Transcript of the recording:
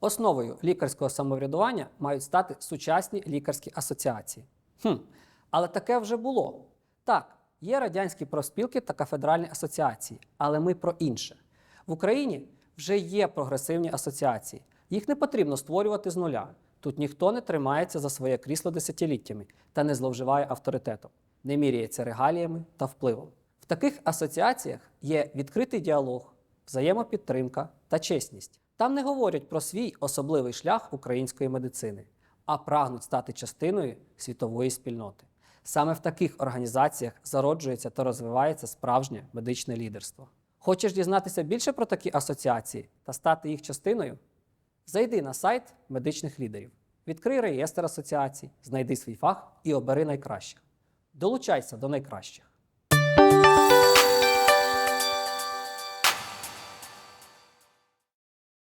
Основою лікарського самоврядування мають стати сучасні лікарські асоціації. Хм, але таке вже було. Так, є радянські профспілки та кафедральні асоціації, але ми про інше. В Україні вже є прогресивні асоціації. Їх не потрібно створювати з нуля. Тут ніхто не тримається за своє крісло десятиліттями та не зловживає авторитетом, не міряється регаліями та впливом. В таких асоціаціях є відкритий діалог, взаємопідтримка та чесність. Там не говорять про свій особливий шлях української медицини, а прагнуть стати частиною світової спільноти. Саме в таких організаціях зароджується та розвивається справжнє медичне лідерство. Хочеш дізнатися більше про такі асоціації та стати їх частиною? Зайди на сайт медичних лідерів, відкрий реєстр асоціацій, знайди свій фах і обери найкращих. Долучайся до найкращих.